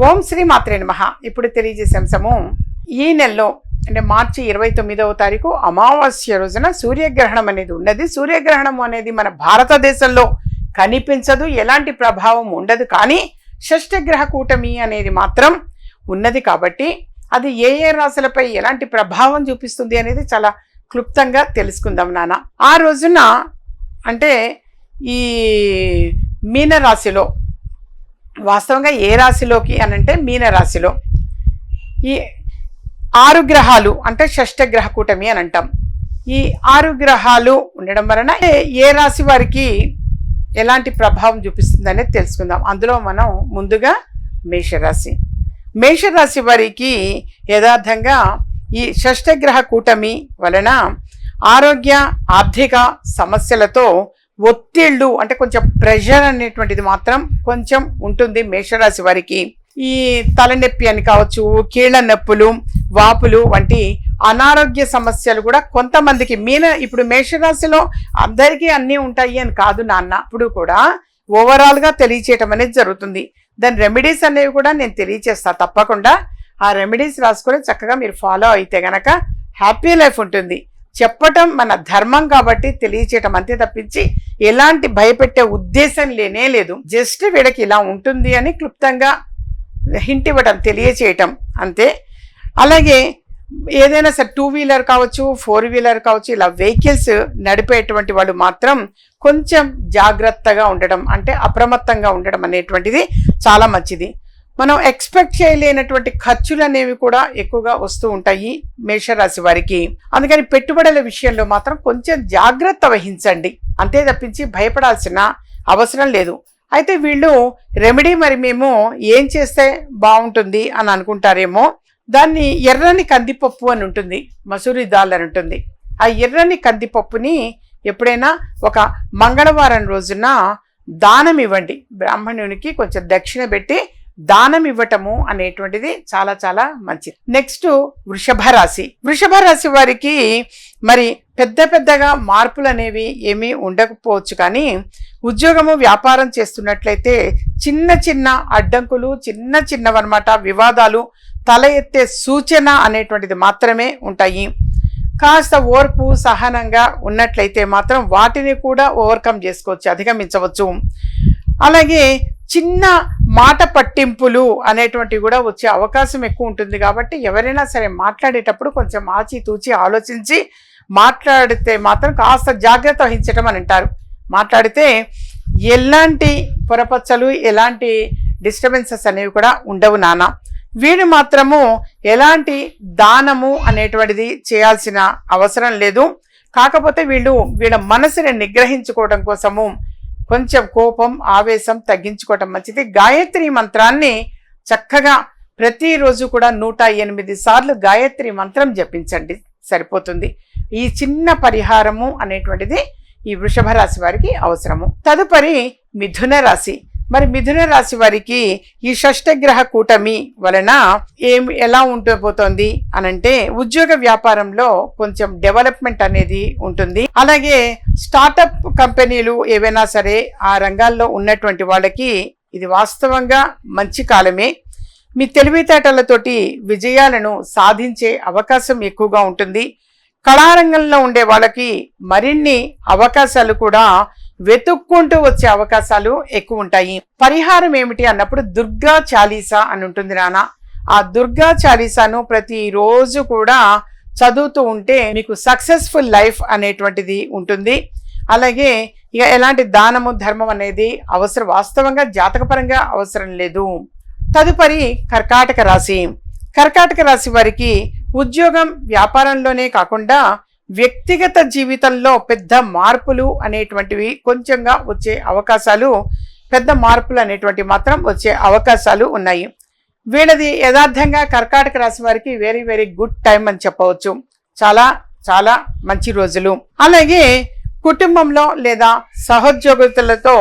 ఓం శ్రీ మాత్రే నమ. ఇప్పుడు తెలియజేసే అంశము ఈ నెలలో అంటే మార్చి ఇరవై తొమ్మిదవ తారీఖు అమావాస్య రోజున సూర్యగ్రహణం అనేది ఉన్నది. సూర్యగ్రహణం అనేది మన భారతదేశంలో కనిపించదు ఎలాంటి ప్రభావం ఉండదు. కానీ షష్ఠగ్రహ కూటమి అనేది మాత్రం ఉన్నది కాబట్టి అది ఏ ఏ రాశులపై ఎలాంటి ప్రభావం చూపిస్తుంది అనేది చాలా క్లుప్తంగా తెలుసుకుందాం నాన్న. ఆ రోజున అంటే ఈ మీన రాశిలో వాస్తవంగా ఏ రాశిలోకి అని అంటే మీన రాశిలో ఈ ఆరు గ్రహాలు అంటే షష్టగ్రహ కూటమి అని అంటాం. ఈ ఆరు గ్రహాలు ఉండడం వలన ఏ- ఏ రాశి వారికి ఎలాంటి ప్రభావం చూపిస్తుంది అనేది తెలుసుకుందాం. అందులో మనం ముందుగా మేషరాశి. మేషరాశి వారికి యథార్థంగా ఈ షష్టగ్రహ కూటమి వలన ఆరోగ్య ఆర్థిక సమస్యలతో ఒత్తిళ్ళు అంటే కొంచెం ప్రెషర్ అనేటువంటిది మాత్రం కొంచెం ఉంటుంది మేషరాశి వారికి. ఈ తలనొప్పి అని కావచ్చు కీళ్ళ నొప్పులు వాపులు వంటి అనారోగ్య సమస్యలు కూడా కొంతమందికి మీన ఇప్పుడు మేషరాశిలో అందరికీ అన్నీ ఉంటాయి అని కాదు నాన్న. ఇప్పుడు కూడా ఓవరాల్గా తెలియచేయటం అనేది జరుగుతుంది. దాని రెమెడీస్ అనేవి కూడా నేను తెలియచేస్తా తప్పకుండా. ఆ రెమెడీస్ రాసుకొని చక్కగా మీరు ఫాలో అయితే గనక హ్యాపీ లైఫ్ ఉంటుంది. చెప్పటం మన ధర్మం కాబట్టి తెలియచేయటం అంతే తప్పించి ఎలాంటి భయపెట్టే ఉద్దేశం లేనే లేదు. జస్ట్ వీళ్ళకి ఇలా ఉంటుంది అని క్లుప్తంగా హింట్ ఇవ్వటం తెలియచేయటం అంతే. అలాగే ఏదైనా సరే టూ వీలర్ కావచ్చు ఫోర్ వీలర్ కావచ్చు ఇలా వెహికల్స్ నడిపేటువంటి వాళ్ళు మాత్రం కొంచెం జాగ్రత్తగా ఉండడం అంటే అప్రమత్తంగా ఉండడం అనేటువంటిది చాలా మంచిది. మనం ఎక్స్పెక్ట్ చేయలేనటువంటి ఖర్చులు అనేవి కూడా ఎక్కువగా వస్తూ ఉంటాయి మేషరాశి వారికి. అందుకని పెట్టుబడుల విషయంలో మాత్రం కొంచెం జాగ్రత్త వహించండి. అంతే తప్పించి భయపడాల్సిన అవసరం లేదు. అయితే వీళ్ళు రెమెడీ మరి మేము ఏం చేస్తే బాగుంటుంది అని అనుకుంటారేమో దాన్ని ఎర్రని కందిపప్పు అని ఉంటుంది మసూరి దాల్ అని ఉంటుంది. ఆ ఎర్రని కందిపప్పుని ఎప్పుడైనా ఒక మంగళవారం రోజున దానం ఇవ్వండి. బ్రాహ్మణునికి కొంచెం దక్షిణ పెట్టి దానం ఇవ్వటము అనేటువంటిది చాలా చాలా మంచిది. నెక్స్ట్ వృషభ రాశి. వృషభ రాశి వారికి మరి పెద్ద పెద్దగా మార్పులు అనేవి ఏమీ ఉండకపోవచ్చు కానీ ఉద్యోగము వ్యాపారం చేస్తున్నట్లయితే చిన్న చిన్న అడ్డంకులు చిన్న చిన్నవన్నమాట వివాదాలు తల ఎత్తే సూచన అనేటువంటిది మాత్రమే ఉంటాయి. కాస్త ఓర్పు సహనంగా ఉన్నట్లయితే మాత్రం వాటిని కూడా ఓవర్కమ్ చేసుకోవచ్చు అధిగమించవచ్చు. అలాగే చిన్న మాట పట్టింపులు అనేటువంటివి కూడా వచ్చే అవకాశం ఎక్కువ ఉంటుంది కాబట్టి ఎవరైనా సరే మాట్లాడేటప్పుడు కొంచెం ఆచితూచి ఆలోచించి మాట్లాడితే మాత్రం కాస్త జాగ్రత్త వహించటం అని అంటారు. మాట్లాడితే ఎలాంటి పొరపచ్చలు ఎలాంటి డిస్టర్బెన్సెస్ అనేవి కూడా ఉండవు నాన్న. వీడు మాత్రము ఎలాంటి దానము అనేటువంటిది చేయాల్సిన అవసరం లేదు. కాకపోతే వీళ్ళు వీళ్ళ మనసుని నిగ్రహించుకోవడం కోసము కొంచెం కోపం ఆవేశం తగ్గించుకోవటం మంచిది. గాయత్రి మంత్రాన్ని చక్కగా ప్రతిరోజు కూడా నూట ఎనిమిది సార్లు గాయత్రి మంత్రం జపించండి. సరిపోతుంది. ఈ చిన్న పరిహారము అనేటువంటిది ఈ వృషభ రాశి వారికి అవసరము. తదుపరి మిథున రాశి. మరి మిథున రాశి వారికి ఈ షష్టగ్రహ కూటమి వలన ఏం ఎలా ఉంటబోతోంది అనంటే ఉద్యోగ వ్యాపారంలో కొంచెం డెవలప్మెంట్ అనేది ఉంటుంది. అలాగే స్టార్టప్ కంపెనీలు ఏవైనా సరే ఆ రంగాల్లో ఉన్నటువంటి వాళ్ళకి ఇది వాస్తవంగా మంచి కాలమే. మీ తెలివితేటలతోటి విజయాలను సాధించే అవకాశం ఎక్కువగా ఉంటుంది. కళారంగంలో ఉండే వాళ్ళకి మరిన్ని అవకాశాలు కూడా వెతుక్కుంటూ వచ్చే అవకాశాలు ఎక్కువ ఉంటాయి పరిహారం ఏమిటి అన్నప్పుడు దుర్గా చాలీసా అని ఉంటుంది నాన్న. ఆ దుర్గా చాలీసాను ప్రతిరోజు కూడా చదువుతూ ఉంటే మీకు సక్సెస్ఫుల్ లైఫ్ అనేటువంటిది ఉంటుంది. అలాగే ఇక ఎలాంటి దానము ధర్మం అనేది అవసరం వాస్తవంగా జాతకపరంగా అవసరం లేదు. తదుపరి కర్కాటక రాశి. కర్కాటక రాశి వారికి ఉద్యోగం వ్యాపారంలోనే కాకుండా వ్యక్తిగత జీవితంలో పెద్ద మార్పులు అనేటువంటివి కొంచెంగా వచ్చే అవకాశాలు పెద్ద మార్పులు అనేటువంటివి మాత్రం వచ్చే అవకాశాలు ఉన్నాయి. వీళ్ళది యథార్థంగా కర్కాటక రాశి వారికి వెరీ వెరీ గుడ్ టైం అని చెప్పవచ్చు. చాలా చాలా మంచి రోజులు. అలాగే కుటుంబంలో లేదా సహోద్యోగులతో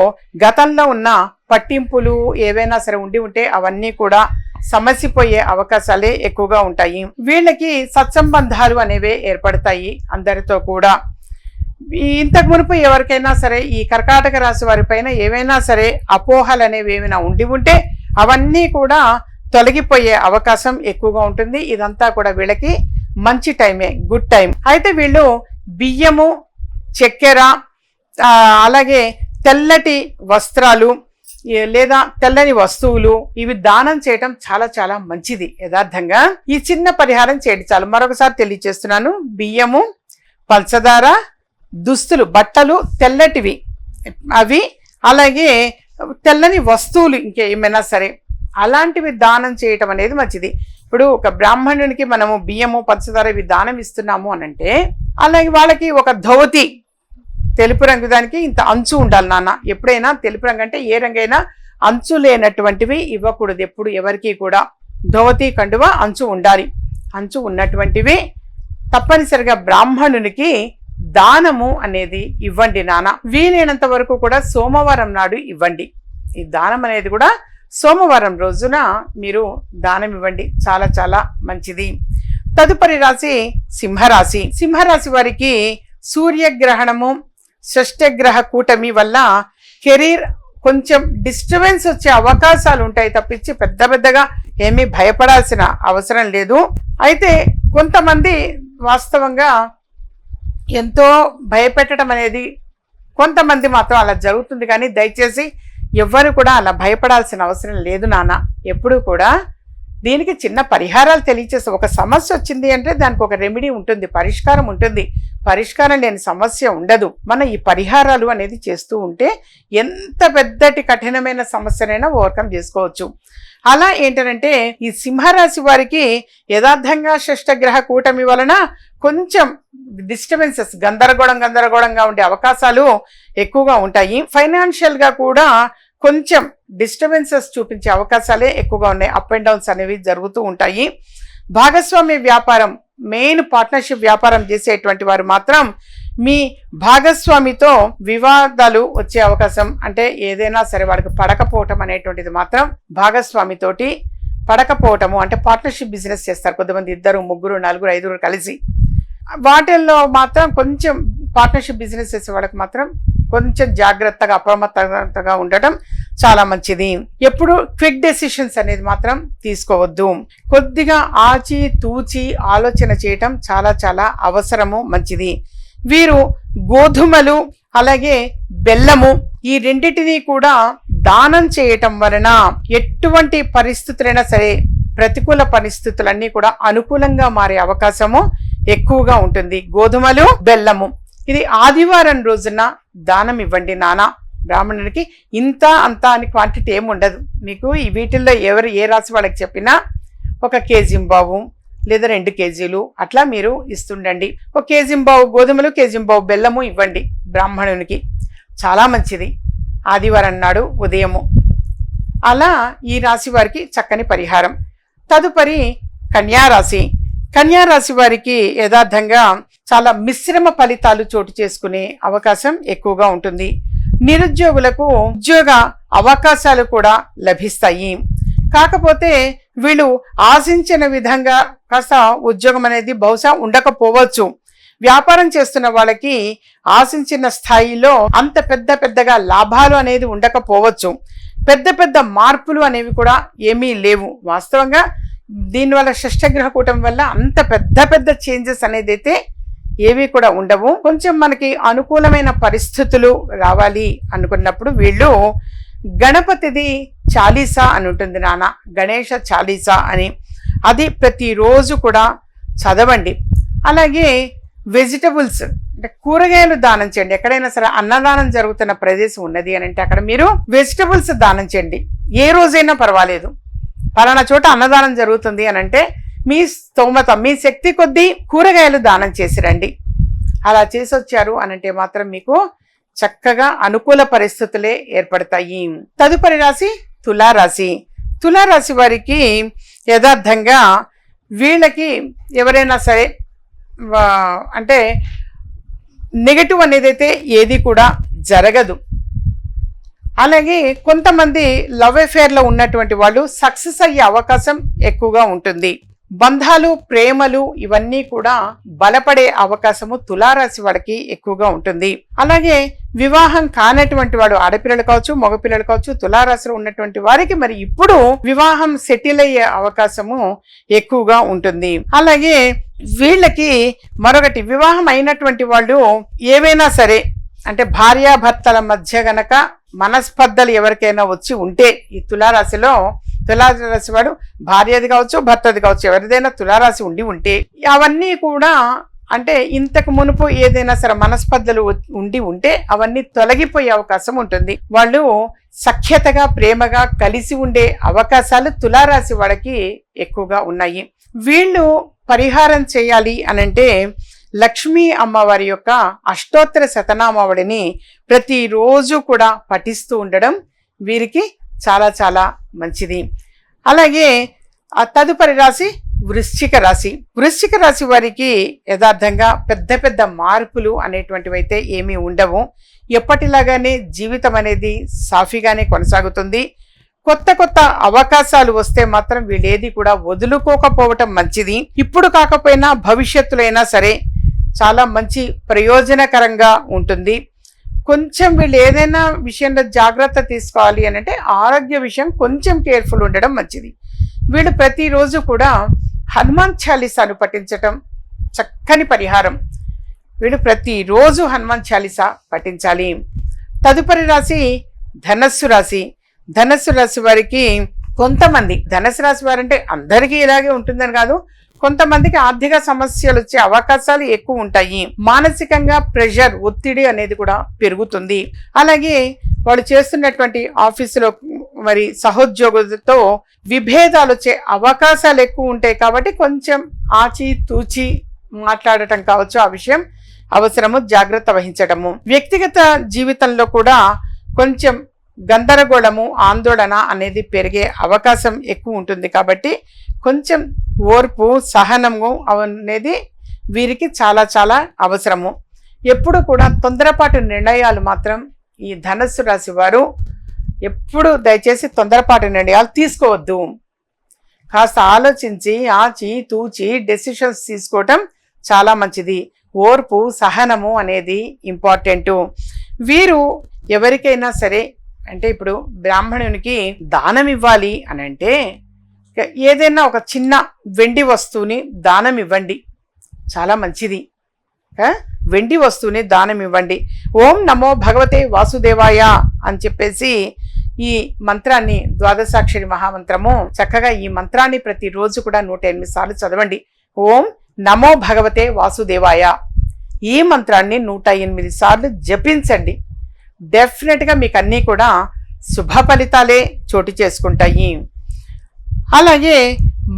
గతంలో ఉన్న పట్టింపులు ఏవైనా సరే ఉండి ఉంటే అవన్నీ కూడా సమసిపోయే అవకాశాలే ఎక్కువగా ఉంటాయి. వీళ్ళకి సత్సంబంధాలు అనేవి ఏర్పడతాయి అందరితో కూడా. ఇంతకు మునుపు ఎవరికైనా సరే ఈ కర్కాటక రాశి వారిపైన ఏవైనా సరే అపోహలు అనేవి ఏమైనా ఉండి ఉంటే అవన్నీ కూడా తొలగిపోయే అవకాశం ఎక్కువగా ఉంటుంది. ఇదంతా కూడా వీళ్ళకి మంచి టైమే గుడ్ టైం అయితే వీళ్ళు బియ్యము చక్కెర అలాగే తెల్లటి వస్త్రాలు లేదా తెల్లని వస్తువులు ఇవి దానం చేయటం చాలా చాలా మంచిది యథార్థంగా. ఈ చిన్న పరిహారం చేయడం చాలు. మరొకసారి తెలియజేస్తున్నాను బియ్యము పంచదార దుస్తులు బట్టలు తెల్లటివి. అవి అలాగే తెల్లని వస్తువులు ఇంకేమైనా సరే అలాంటివి దానం చేయటం అనేది మంచిది. ఇప్పుడు ఒక బ్రాహ్మణునికి మనము బియ్యము పంచదార ఇవి దానం ఇస్తున్నాము అనంటే అలాగే వాళ్ళకి ఒక ధోతి తెలుపు రంగు దానికి ఇంత అంచు ఉండాలి నాన్న. ఎప్పుడైనా తెలుపు రంగు అంటే ఏ రంగైనా అంచు లేనటువంటివి ఇవ్వకూడదు ఎప్పుడు ఎవరికి కూడా. ధోవతి కండువ అంచు ఉండాలి. అంచు ఉన్నటువంటివి తప్పనిసరిగా బ్రాహ్మణునికి దానము అనేది ఇవ్వండి నాన్న. వీలైనంత వరకు కూడా సోమవారం నాడు ఇవ్వండి. ఈ దానం అనేది కూడా సోమవారం రోజున మీరు దానం ఇవ్వండి. చాలా చాలా మంచిది. తదుపరి రాశి సింహరాశి. సింహరాశి వారికి సూర్యగ్రహణము షష్ఠగ్రహ కూటమి వల్ల కెరీర్ కొంచెం డిస్టర్బెన్స్ వచ్చే అవకాశాలు ఉంటాయి తప్పించి పెద్ద పెద్దగా ఏమీ భయపడాల్సిన అవసరం లేదు. అయితే కొంతమంది వాస్తవంగా ఎంతో భయపెట్టడం అనేది కొంతమంది మాత్రం అలా జరుగుతుంది. కానీ దయచేసి ఎవ్వరు కూడా అలా భయపడాల్సిన అవసరం లేదు నాన్న. ఎప్పుడూ కూడా దీనికి చిన్న పరిహారాలు తెలియచేస్తాం ఒక సమస్య వచ్చింది అంటే దానికి ఒక రెమెడీ ఉంటుంది పరిష్కారం ఉంటుంది. పరిష్కారం లేని సమస్య ఉండదు. మన ఈ పరిహారాలు అనేది చేస్తూ ఉంటే ఎంత పెద్దటి కఠినమైన సమస్యనైనా ఓవర్కమ్ చేసుకోవచ్చు. అలా ఏంటంటే ఈ సింహరాశి వారికి యథార్థంగా షష్టగ్రహ కూటమి వలన కొంచెం డిస్టర్బెన్సెస్ గందరగోళం గందరగోళంగా ఉండే అవకాశాలు ఎక్కువగా ఉంటాయి. ఫైనాన్షియల్గా కూడా కొంచెం డిస్టర్బెన్సెస్ చూపించే అవకాశాలే ఎక్కువగా ఉన్నాయి. అప్ అండ్ డౌన్స్ అనేవి జరుగుతూ ఉంటాయి. భాగస్వామ్య వ్యాపారం మెయిన్ పార్ట్నర్షిప్ వ్యాపారం చేసేటువంటి వారు మాత్రం మీ భాగస్వామితో వివాదాలు వచ్చే అవకాశం అంటే ఏదైనా సరే వాడికి పడకపోవటం అనేటువంటిది మాత్రం భాగస్వామితోటి పడకపోవటము అంటే పార్ట్నర్షిప్ బిజినెస్ చేస్తారు. కొంతమంది ఇద్దరు ముగ్గురు నలుగురు ఐదుగురు కలిసి. వాటిల్లో మాత్రం కొంచెం పార్ట్నర్షిప్ బిజినెస్ చేసే వాళ్ళకి మాత్రం కొంచెం జాగ్రత్తగా అప్రమత్తగా ఉండటం చాలా మంచిది. ఎప్పుడు క్విక్ డెసిషన్స్ అనేది మాత్రం తీసుకోవద్దు. కొద్దిగా ఆచి తూచి ఆలోచన చేయటం చాలా చాలా అవసరము మంచిది. వీరు గోధుమలు అలాగే బెల్లము ఈ రెండింటినీ కూడా దానం చేయటం వలన ఎటువంటి పరిస్థితులైనా సరే ప్రతికూల పరిస్థితులన్నీ కూడా అనుకూలంగా మారే అవకాశము ఎక్కువగా ఉంటుంది. గోధుమలు బెల్లము ఇది ఆదివారం రోజున దానం ఇవ్వండి నానా. బ్రాహ్మణుడికి ఇంత అంత అని క్వాంటిటీ ఏమి ఉండదు. మీకు ఈ వీటిల్లో ఎవరు ఏ రాశి వాళ్ళకి చెప్పినా ఒక కేజీ లేదా రెండు కేజీలు అట్లా మీరు ఇస్తుండండి. ఒక కేజింబావు గోధుమలు కేజీ బెల్లము ఇవ్వండి బ్రాహ్మణునికి. చాలా మంచిది. ఆదివారం నాడు ఉదయము. అలా ఈ రాశి వారికి చక్కని పరిహారం. తదుపరి కన్యారాశి కన్యారాశి వారికి యథార్థంగా చాలా మిశ్రమ ఫలితాలు చోటు చేసుకునే అవకాశం ఎక్కువగా ఉంటుంది. నిరుద్యోగులకు ఉద్యోగ అవకాశాలు కూడా లభిస్తాయి. కాకపోతే వీళ్ళు ఆశించిన విధంగా కాస్త ఉద్యోగం అనేది బహుశా ఉండకపోవచ్చు. వ్యాపారం చేస్తున్న వాళ్ళకి ఆశించిన స్థాయిలో అంత పెద్ద పెద్దగా లాభాలు అనేది ఉండకపోవచ్చు. పెద్ద పెద్ద మార్పులు అనేవి కూడా ఏమీ లేవు. వాస్తవంగా దీనివల్ల షష్టగ్రహ కూటం వల్ల అంత పెద్ద పెద్ద చేంజెస్ అనేది అయితే ఏవి కూడా ఉండవు. కొంచెం మనకి అనుకూలమైన పరిస్థితులు రావాలి అనుకున్నప్పుడు వీళ్ళు గణపతిది చాలీసా అని ఉంటుంది నాన్న. గణేష చాలీసా అని. అది ప్రతిరోజు కూడా చదవండి. అలాగే వెజిటబుల్స్ అంటే కూరగాయలు దానం చేయండి. ఎక్కడైనా సరే అన్నదానం జరుగుతున్న ప్రదేశం ఉన్నది అని అంటే అక్కడ మీరు వెజిటబుల్స్ దానం చేయండి. ఏ రోజైనా పర్వాలేదు. పలానా చోట అన్నదానం జరుగుతుంది అని అంటే మీ స్తోమత మీ శక్తి కొద్దీ కూరగాయలు దానం చేసి రండి. అలా చేసి వచ్చారు అనంటే మాత్రం మీకు చక్కగా అనుకూల పరిస్థితులే ఏర్పడతాయి. తదుపరి రాశి తులారాశి. తులారాశి వారికి యథార్థంగా వీళ్ళకి ఎవరైనా సరే అంటే నెగటివ్ అనేది అయితే ఏది కూడా జరగదు. అలాగే కొంతమంది లవ్ అఫేర్లో ఉన్నటువంటి వాళ్ళు సక్సెస్ అయ్యే అవకాశం ఎక్కువగా ఉంటుంది. బంధాలు ప్రేమలు ఇవన్నీ కూడా బలపడే అవకాశము తులారాశి వాడికి ఎక్కువగా ఉంటుంది. అలాగే వివాహం కానటువంటి వాడు ఆడపిల్లలు కావచ్చు మగపిల్లలు కావచ్చు తులారాశిలో ఉన్నటువంటి వారికి మరి ఇప్పుడు వివాహం సెటిల్ అయ్యే అవకాశము ఎక్కువగా ఉంటుంది. అలాగే వీళ్ళకి మరొకటి వివాహం అయినటువంటి వాళ్ళు ఏవైనా సరే అంటే భార్యాభర్తల మధ్య గనక మనస్పర్ధలు ఎవరికైనా వచ్చి ఉంటే ఈ తులారాశిలో తులారాశి వాడు భార్యది కావచ్చు భర్తది కావచ్చు ఎవరిదైనా తులారాశి ఉండి ఉంటే అవన్నీ కూడా అంటే ఇంతకు మునుపు ఏదైనా సరే మనస్పర్ధలు ఉండి ఉంటే అవన్నీ తొలగిపోయే అవకాశం ఉంటుంది. వాళ్ళు సఖ్యతగా ప్రేమగా కలిసి ఉండే అవకాశాలు తులారాశి వాళ్ళకి ఎక్కువగా ఉన్నాయి. వీళ్ళు పరిహారం చేయాలి అనంటే లక్ష్మీ అమ్మవారి యొక్క అష్టోత్తర శతనామావళిని ప్రతిరోజు కూడా పఠిస్తూ ఉండడం వీరికి చాలా చాలా మంచిది. అలాగే తదుపరి రాశి వృశ్చిక రాశి. వృశ్చిక రాశి వారికి యథార్థంగా పెద్ద పెద్ద మార్పులు అనేటువంటివి అయితే ఏమీ ఉండవు. ఎప్పటిలాగానే జీవితం అనేది సాఫీగానే కొనసాగుతుంది. కొత్త కొత్త అవకాశాలు వస్తే మాత్రం వీళ్ళేది కూడా వదులుకోకపోవటం మంచిది. ఇప్పుడు కాకపోయినా భవిష్యత్తులో అయినా సరే చాలా మంచి ప్రయోజనకరంగా ఉంటుంది. కొంచెం వీళ్ళు ఏదైనా విషయంలో జాగ్రత్త తీసుకోవాలి అని అంటే ఆరోగ్య విషయం కొంచెం కేర్ఫుల్ ఉండడం మంచిది. వీళ్ళు ప్రతిరోజు కూడా హనుమాన్ చాలీసాను పఠించటం చక్కని పరిహారం. వీళ్ళు ప్రతిరోజు హనుమాన్ చాలీసా పఠించాలి. తదుపరి రాశి ధనస్సు రాశి. ధనస్సు రాశి వారికి కొంతమంది ధనస్సు రాశి వారంటే అందరికీ ఇలాగే ఉంటుందని కాదు కొంతమందికి ఆర్థిక సమస్యలు వచ్చే అవకాశాలు ఎక్కువ ఉంటాయి. మానసికంగా ప్రెషర్ ఒత్తిడి అనేది కూడా పెరుగుతుంది. అలాగే వాళ్ళు చేస్తున్నటువంటి ఆఫీసులో మరి సహోద్యోగులతో విభేదాలు వచ్చే అవకాశాలు ఎక్కువ ఉంటాయి కాబట్టి కొంచెం ఆచి తూచి మాట్లాడటం కావచ్చు. ఆ విషయం అవసరము జాగ్రత్త వహించడము వ్యక్తిగత జీవితంలో కూడా కొంచెం గందరగోళము ఆందోళన అనేది పెరిగే అవకాశం ఎక్కువ ఉంటుంది కాబట్టి కొంచెం ఓర్పు సహనము అనేది వీరికి చాలా చాలా అవసరము. ఎప్పుడు కూడా తొందరపాటు నిర్ణయాలు మాత్రం ఈ ధనస్సు రాశి వారు ఎప్పుడు దయచేసి తొందరపాటు నిర్ణయాలు తీసుకోవద్దు. కాస్త ఆలోచించి ఆచి తూచి డెసిషన్స్ తీసుకోవటం చాలా మంచిది. ఓర్పు సహనము అనేది ఇంపార్టెంటు వీరు ఎవరికైనా సరే అంటే ఇప్పుడు బ్రాహ్మణునికి దానం ఇవ్వాలి అని అంటే ఏదైనా ఒక చిన్న వెండి వస్తువుని దానం ఇవ్వండి. చాలా మంచిది. వెండి వస్తువుని దానం ఇవ్వండి. ఓం నమో భగవతే వాసుదేవాయ అని చెప్పేసి ఈ మంత్రాన్ని ద్వాదశాక్షరి మహామంత్రము చక్కగా ఈ మంత్రాన్ని ప్రతిరోజు కూడా నూట ఎనిమిది సార్లు చదవండి. ఓం నమో భగవతే వాసుదేవాయ. ఈ మంత్రాన్ని నూట ఎనిమిది సార్లు జపించండి. డెఫినెట్గా మీకు అన్నీ కూడా శుభ ఫలితాలే చోటు చేసుకుంటాయి. అలాగే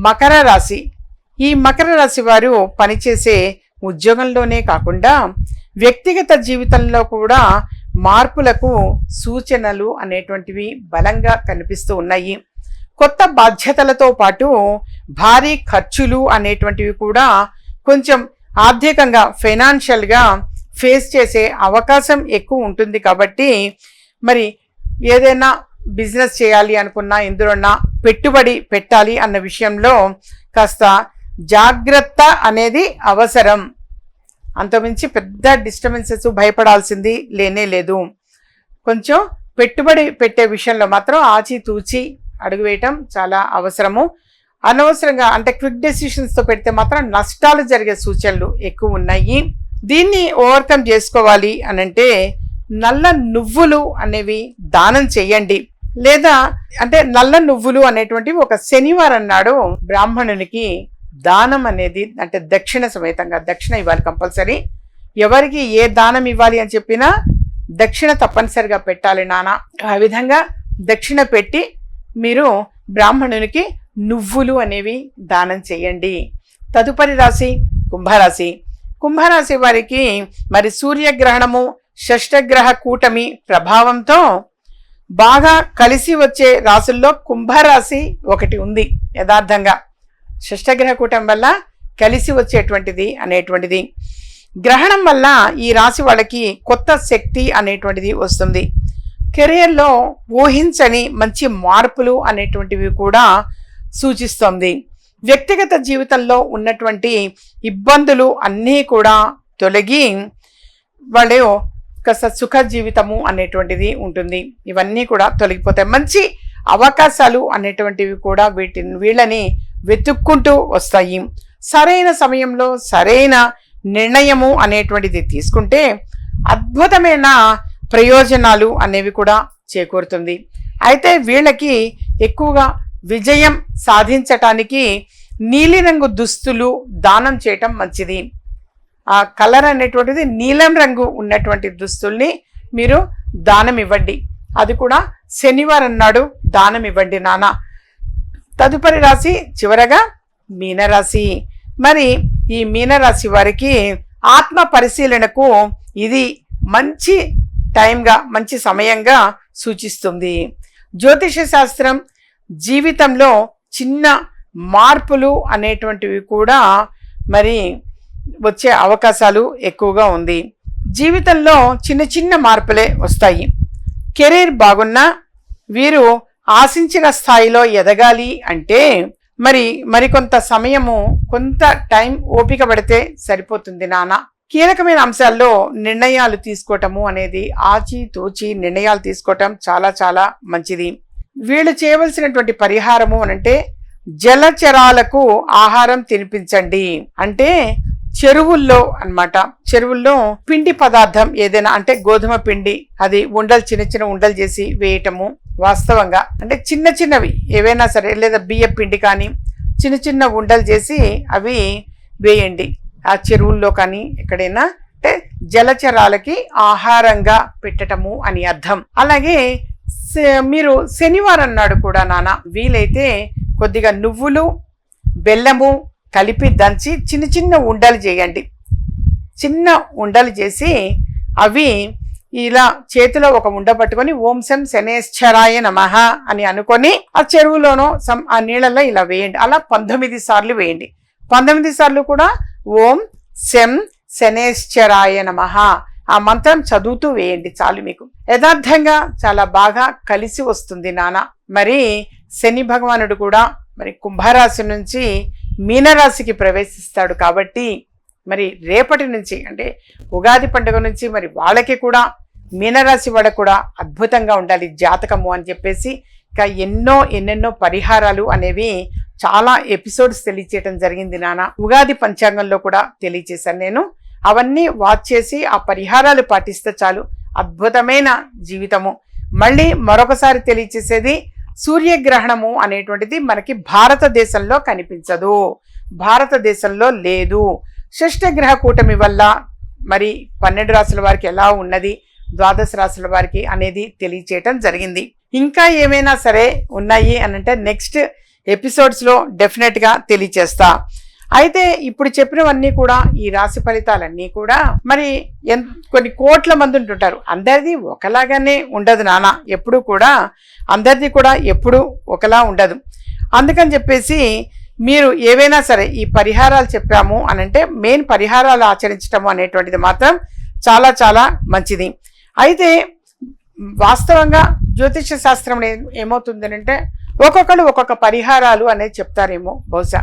మకర రాశి. ఈ మకర రాశి వారు పనిచేసే ఉద్యోగంలోనే కాకుండా వ్యక్తిగత జీవితంలో కూడా మార్పులకు సూచనలు అనేటువంటివి బలంగా కనిపిస్తూ ఉన్నాయి. కొత్త బాధ్యతలతో పాటు భారీ ఖర్చులు అనేటువంటివి కూడా కొంచెం ఆర్థికంగా ఫైనాన్షియల్గా ఫేస్ చేసే అవకాశం ఎక్కువ ఉంటుంది కాబట్టి మరి ఏదైనా బిజినెస్ చేయాలి అనుకున్నా ఎందులోన్నా పెట్టుబడి పెట్టాలి అన్న విషయంలో కాస్త జాగ్రత్త అనేది అవసరం. అంతమించి పెద్ద డిస్టర్బెన్సెస్ భయపడాల్సింది లేనే లేదు. కొంచెం పెట్టుబడి పెట్టే విషయంలో మాత్రం ఆచితూచి అడుగువేయటం అడుగు వేయటం చాలా అవసరము. అనవసరంగా అంటే క్విక్ డెసిషన్స్తో పెడితే మాత్రం నష్టాలు జరిగే సూచనలు ఎక్కువ ఉన్నాయి. దీన్ని ఓవర్కమ్ చేసుకోవాలి అనంటే నల్ల నువ్వులు అనేవి దానం చేయండి. లేదా అంటే నల్ల నువ్వులు అనేటువంటివి ఒక శనివారం నాడు బ్రాహ్మణునికి దానం అనేది అంటే దక్షిణ సమేతంగా దక్షిణ ఇవ్వాలి కంపల్సరీ. ఎవరికి ఏ దానం ఇవ్వాలి అని చెప్పినా దక్షిణ తప్పనిసరిగా పెట్టాలి నాన్న. ఆ విధంగా దక్షిణ పెట్టి మీరు బ్రాహ్మణునికి నువ్వులు అనేవి దానం చేయండి. తదుపరి రాశి కుంభరాశి. కుంభరాశి వారికి మరి సూర్యగ్రహణము షష్టగ్రహ కూటమి ప్రభావంతో బాగా కలిసి వచ్చే రాసుల్లో కుంభరాశి ఒకటి ఉంది యథార్థంగా. షష్టగ్రహ కూటం వల్ల కలిసి వచ్చేటువంటిది అనేటువంటిది. గ్రహణం వల్ల ఈ రాశి వాళ్ళకి కొత్త శక్తి అనేటువంటిది వస్తుంది. కెరియర్లో ఊహించని మంచి మార్పులు అనేటువంటివి కూడా సూచిస్తుంది. వ్యక్తిగత జీవితంలో ఉన్నటువంటి ఇబ్బందులు అన్నీ కూడా తొలగి వాళ్ళు కాస్త సుఖ జీవితము అనేటువంటిది ఉంటుంది. ఇవన్నీ కూడా తొలగిపోతాయి. మంచి అవకాశాలు అనేటువంటివి కూడా వీటి వీళ్ళని వెతుక్కుంటూ వస్తాయి. సరైన సమయంలో సరైన నిర్ణయము అనేటువంటిది తీసుకుంటే అద్భుతమైన ప్రయోజనాలు అనేవి కూడా చేకూరుతుంది. అయితే వీళ్ళకి ఎక్కువగా విజయం సాధించటానికి నీలిరంగు దుస్తులు దానం చేయటం మంచిది. ఆ కలర్ అనేటువంటిది నీలం రంగు ఉన్నటువంటి దుస్తుల్ని మీరు దానం ఇవ్వండి. అది కూడా శనివారం నాడు దానం ఇవ్వండి నాన్న. తదుపరి రాశి చివరగా మీనరాశి. మరి ఈ మీనరాశి వారికి ఆత్మ పరిశీలనకు ఇది మంచి టైంగా మంచి సమయంగా సూచిస్తుంది. జ్యోతిష శాస్త్రం జీవితంలో చిన్న మార్పులు అనేటువంటివి కూడా మరి వచ్చే అవకాశాలు ఎక్కువగా ఉంది. జీవితంలో చిన్న చిన్న మార్పులే వస్తాయి. కెరీర్ బాగున్నా వీరు ఆశించిన స్థాయిలో ఎదగాలి అంటే మరి మరికొంత సమయము కొంత టైం ఓపిక పడితే సరిపోతుంది నాన్న కీలకమైన అంశాల్లో నిర్ణయాలు తీసుకోవటము అనేది ఆచి తోచి నిర్ణయాలు తీసుకోవటం చాలా చాలా మంచిది. వీళ్ళు చేయవలసినటువంటి పరిహారము అనంటే జలచరాలకు ఆహారం తినిపించండి అంటే చెరువుల్లో అన్నమాట. చెరువుల్లో పిండి పదార్థం ఏదైనా అంటే గోధుమ పిండి అది ఉండలు చిన్న చిన్న ఉండలు చేసి వేయటము వాస్తవంగా. అంటే చిన్న చిన్నవి ఏవైనా సరే లేదా బియ్య పిండి కానీ చిన్న చిన్న ఉండలు చేసి అవి వేయండి. ఆ చెరువుల్లో కానీ ఎక్కడైనా అంటే జలచరాలకి ఆహారంగా పెట్టటము అని అర్థం. అలాగే మీరు శనివారం నాడు కూడా నాన్న. వీలైతే కొద్దిగా నువ్వులు బెల్లము కలిపి దంచి చిన్న చిన్న ఉండలు చేయండి. చిన్న ఉండలు చేసి అవి ఇలా చేతిలో ఒక ఉండ పట్టుకొని ఓం శం శనేశ్వరాయ నమః అని అనుకొని ఆ చెరువులోనో సం ఆ నీళ్ళల్లో ఇలా వేయండి. అలా పంతొమ్మిది సార్లు వేయండి. పంతొమ్మిది సార్లు కూడా ఓం శం శనేశ్వరాయ నమః ఆ మంత్రం చదువుతూ వేయండి చాలు మీకు. యథార్థంగా చాలా బాగా కలిసి వస్తుంది నాన్న మరి శని భగవానుడు కూడా మరి కుంభరాశి నుంచి మీనరాశికి ప్రవేశిస్తాడు కాబట్టి మరి రేపటి నుంచి అంటే ఉగాది పండుగ నుంచి మరి వాళ్ళకి కూడా మీనరాశి వాళ్ళకు కూడా అద్భుతంగా ఉండాలి జాతకము అని చెప్పేసి ఇంకా ఎన్నో ఎన్నెన్నో పరిహారాలు అనేవి చాలా ఎపిసోడ్స్ తెలియచేయడం జరిగింది నాన్న ఉగాది పంచాంగంలో కూడా తెలియచేశాను నేను. అవన్నీ వాచ్ చేసి ఆ పరిహారాలు పాటిస్తే చాలు. అద్భుతమైన జీవితము. మళ్ళీ మరొకసారి తెలియచేసేది సూర్యగ్రహణము అనేటువంటిది మనకి భారతదేశంలో కనిపించదు. భారతదేశంలో లేదు. షష్టగ్రహ కూటమి వల్ల మరి పన్నెండు రాసుల వారికి ఎలా ఉన్నది? ద్వాదశ రాసుల వారికి అనేది తెలియచేయటం జరిగింది. ఇంకా ఏమైనా సరే ఉన్నాయి అనంటే నెక్స్ట్ ఎపిసోడ్స్లో డెఫినెట్గా తెలియచేస్తా. అయితే ఇప్పుడు చెప్పినవన్నీ కూడా ఈ రాశి ఫలితాలన్నీ కూడా మరి కొన్ని కోట్ల మంది ఉంటుంటారు. అందరిది ఒకలాగానే ఉండదు నాన్న ఎప్పుడు కూడా అందరిది కూడా ఎప్పుడు ఒకలా ఉండదు. అందుకని చెప్పేసి మీరు ఏవైనా సరే ఈ పరిహారాలు చెప్పాము అని అంటే మెయిన్ పరిహారాలు ఆచరించటము అనేటువంటిది మాత్రం చాలా చాలా మంచిది. అయితే వాస్తవంగా జ్యోతిష శాస్త్రం ఏ- ఏమవుతుందనంటే ఒక్కొక్కరు ఒక్కొక్క పరిహారాలు అనేది చెప్తారేమో బహుశా.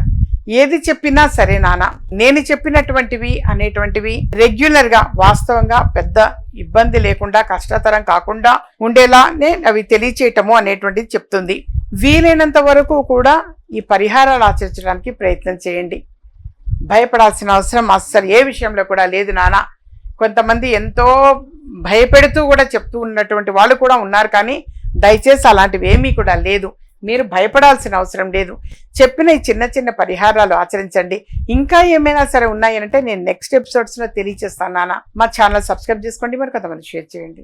ఏది చెప్పినా సరే నాన్న నేను చెప్పినటువంటివి అనేటువంటివి రెగ్యులర్గా వాస్తవంగా పెద్ద ఇబ్బంది లేకుండా కష్టతరం కాకుండా ఉండేలానే అవి తెలియచేయటము అనేటువంటిది చెప్తుంది. వీలైనంత వరకు కూడా ఈ పరిహారాలు ఆచరించడానికి ప్రయత్నం చేయండి. భయపడాల్సిన అవసరం అస్సలు ఏ విషయంలో కూడా లేదు నాన్న కొంతమంది ఎంతో భయపెడుతూ కూడా చెప్తూ ఉన్నటువంటి వాళ్ళు కూడా ఉన్నారు కానీ దయచేసి అలాంటివి ఏమీ కూడా లేదు. మీరు భయపడాల్సిన అవసరం లేదు. చెప్పిన ఈ చిన్న చిన్న పరిహారాలు ఆచరించండి. ఇంకా ఏమైనా సరే ఉన్నాయంటే నేను నెక్స్ట్ ఎపిసోడ్స్లో తెలియచేస్తాను నాన్న. మా ఛానల్ సబ్స్క్రైబ్ చేసుకోండి. మరి కొంతమంది షేర్ చేయండి.